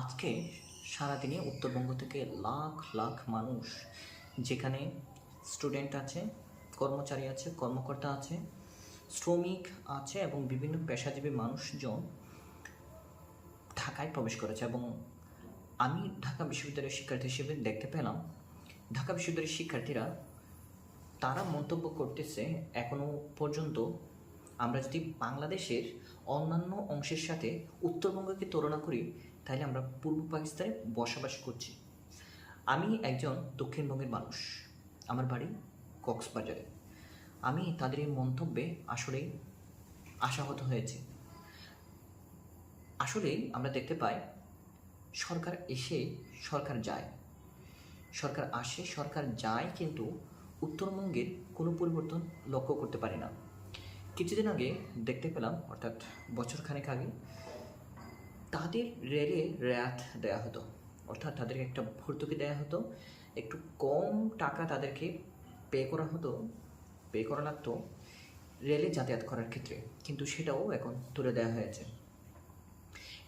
আজকে সারাদিনে উত্তরবঙ্গ থেকে লাখ লাখ মানুষ যেখানে স্টুডেন্ট আছে, কর্মচারী আছে, কর্মকর্তা আছে, শ্রমিক আছে এবং বিভিন্ন পেশাজীবী মানুষজন ঢাকায় প্রবেশ করেছে এবং আমি ঢাকা বিশ্ববিদ্যালয়ের শিক্ষার্থী হিসেবে দেখতে পেলাম, ঢাকা বিশ্ববিদ্যালয়ের শিক্ষার্থীরা তারা মন্তব্য করতেছে, এখনও পর্যন্ত আমরা যদি বাংলাদেশের অন্যান্য অংশের সাথে উত্তরবঙ্গকে তুলনা করি তাহলে আমরা পূর্ব পাকিস্তানে বসবাস করছি। আমি একজন দক্ষিণবঙ্গের মানুষ। আমার বাড়ি কক্সবাজারে। আমি তাদের এই মন্তব্যে আসলেই আশাহত হয়েছি। আসলেই আমরা দেখতে পাই, সরকার এসে সরকার যায়। সরকার আসে, সরকার যায় কিন্তু উত্তরবঙ্গের কোনো পরিবর্তন লক্ষ্য করতে পারে না। কিছুদিন আগে দেখতে পেলাম, অর্থাৎ বছরখানেক আগে তাদের রেলে র্যাট দেওয়া হতো। অর্থাৎ তাদেরকে একটা ভর্তুকি দেওয়া হতো। একটু কম টাকা তাদেরকে পে করা হতো পে করা লাগতো রেলে যাতায়াত করার ক্ষেত্রে। কিন্তু সেটাও এখন তুলে দেওয়া হয়েছে।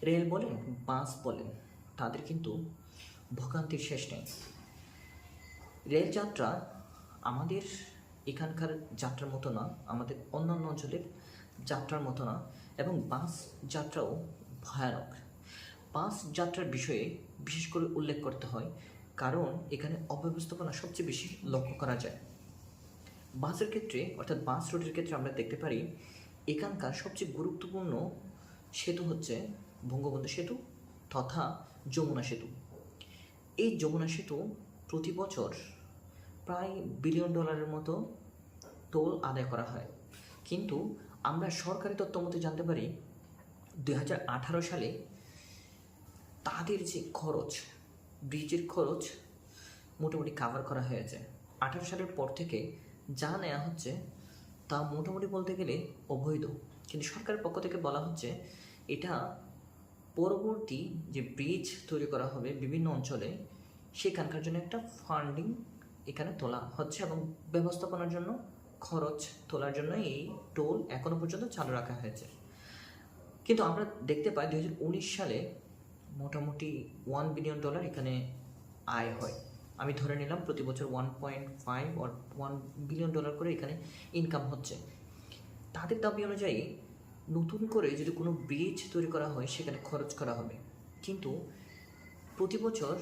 রেল বলেন বাস বলেন, তাদের কিন্তু ভোগান্তির শেষ নেই। রেল যাত্রা আমাদের এখানকার যাত্রার মতো না, আমাদের অন্যান্য অঞ্চলের যাত্রার মতো না, এবং বাস যাত্রাও ভয়ানক। বাস যাত্রার বিষয়ে বিশেষ করে উল্লেখ করতে হয়, কারণ এখানে অব্যবস্থাপনা সবচেয়ে বেশি লক্ষ্য করা যায়। বাসের ক্ষেত্রে, অর্থাৎ বাস রুটের ক্ষেত্রে আমরা দেখতে পারি, এখানকার সবচেয়ে গুরুত্বপূর্ণ সেতু হচ্ছে বঙ্গবন্ধু সেতু তথা যমুনা সেতু। এই যমুনা সেতু প্রতি বছর প্রায় বিলিয়ন ডলারের মতো টোল আদায় করা হয়। কিন্তু আমরা সরকারি তথ্য মতে জানতে পারি দু হাজার আঠারো সালে তাদের যে খরচ, ব্রিজের খরচ মোটামুটি কাভার করা হয়েছে। আঠারো সালের পর থেকে যা নেওয়া হচ্ছে তা মোটামুটি বলতে গেলে অবৈধ। কিন্তু সরকারের পক্ষ থেকে বলা হচ্ছে এটা পরবর্তী যে ব্রিজ তৈরি করা হবে বিভিন্ন অঞ্চলে, সেখানকার জন্য একটা ফান্ডিং এখানে তোলা হচ্ছে এবং ব্যবস্থাপনার জন্য খরচ তোলার জন্য এই টোল এখনও পর্যন্ত চালু রাখা হয়েছে। কিন্তু আমরা দেখতে পাই দু হাজার উনিশ সালে মোটামুটি ওয়ান বিলিয়ন ডলার এখানে আয় হয়। আমি ধরে নিলাম প্রতি বছর ওয়ান পয়েন্ট ফাইভ আর ওয়ান বিলিয়ন ডলার করে এখানে ইনকাম হচ্ছে। তাদের দাবি অনুযায়ী নতুন করে যদি কোনো ব্রিজ তৈরি করা হয়, সেখানে খরচ করা হবে। কিন্তু প্রতি বছর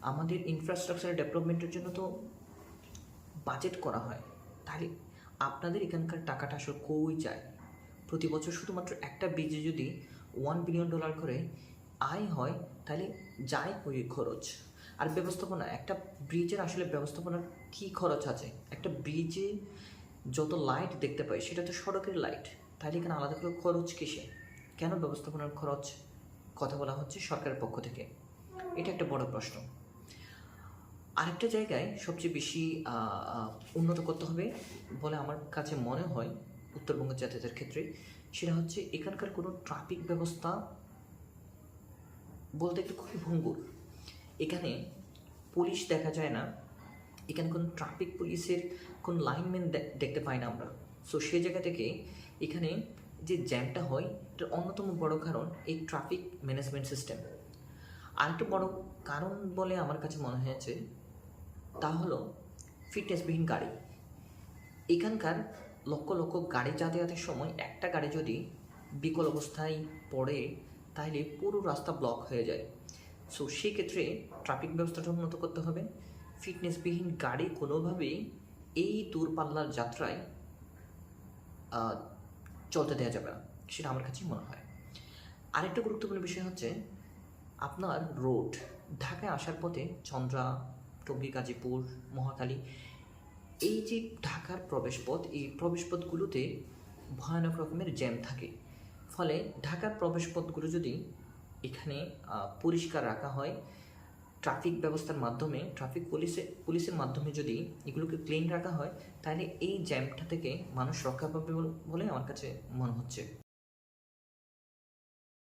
আমাদের ইনফ্রাস্ট্রাকচার ডেভেলপমেন্টের জন্য তো বাজেট করা হয়। তাহলে আপনাদের এখানকার টাকাটা আসলে কই যায়? প্রতি বছর শুধুমাত্র একটা ব্রিজে যদি ওয়ান বিলিয়ন ডলার করে আয় হয়, তাহলে যায় ওই খরচ। আর ব্যবস্থাপনা, একটা ব্রিজের আসলে ব্যবস্থাপনার কী খরচ আছে? একটা ব্রিজে যত লাইট দেখতে পাই, সেটা তো সড়কের লাইট তাহলে এখানে আলাদা করে খরচ কিসে? কেন ব্যবস্থাপনার খরচ? কথা বলা হচ্ছে সরকারের পক্ষ থেকে। এটা একটা বড় প্রশ্ন। আরেকটা জায়গায় সবচেয়ে বেশি উন্নত করতে হবে বলে আমার কাছে মনে হয় উত্তরবঙ্গ যাতায়াতের ক্ষেত্রে, সেটা হচ্ছে এখানকার কোনো ট্রাফিক ব্যবস্থা বলতে একটু খুবই ভঙ্গুর। এখানে পুলিশ দেখা যায় না, এখানে কোনো ট্রাফিক পুলিশের কোন লাইনম্যান দেখতে পাই না আমরা। সো সেই জায়গা থেকে এখানে যে জ্যামটা হয়, এটার অন্যতম বড় কারণ এই ট্রাফিক ম্যানেজমেন্ট সিস্টেম আরেকটা বড় কারণ বলে আমার কাছে মনে হয়েছে, তা হলো ফিটনেসবিহীন গাড়ি। এখানকার লক্ষ লক্ষ গাড়ি যাতায়াতের সময় একটা গাড়ি যদি বিকল অবস্থায় পড়ে, তাহলে পুরো রাস্তা ব্লক হয়ে যায়। সো সেক্ষেত্রে ট্রাফিক ব্যবস্থাটা উন্নত করতে হবে। ফিটনেসবিহীন গাড়ি কোনোভাবেই এই দূরপাল্লার যাত্রায় চলতে দেওয়া যাবে না। সেটা আমার কাছে মনে হয়। আরেকটা গুরুত্বপূর্ণ বিষয় হচ্ছে, আপনার রোড ঢাকায় আসার পথে চন্দ্রা, টঙ্গী, গাজীপুর, মহাখালী এই যে ঢাকার প্রবেশপথ, এই প্রবেশপথগুলোতে ভয়ানক রকমের জ্যাম থাকে। ফলে ঢাকার প্রবেশপথগুলো যদি এখানে পরিষ্কার রাখা হয়, ট্রাফিক ব্যবস্থার মাধ্যমে, ট্রাফিক পুলিশে, পুলিশের মাধ্যমে যদি এগুলোকে ক্লিন রাখা হয়, তাহলে এই জ্যামটা থেকে মানুষ রক্ষা পাবে বলে আমার কাছে মনে হচ্ছে।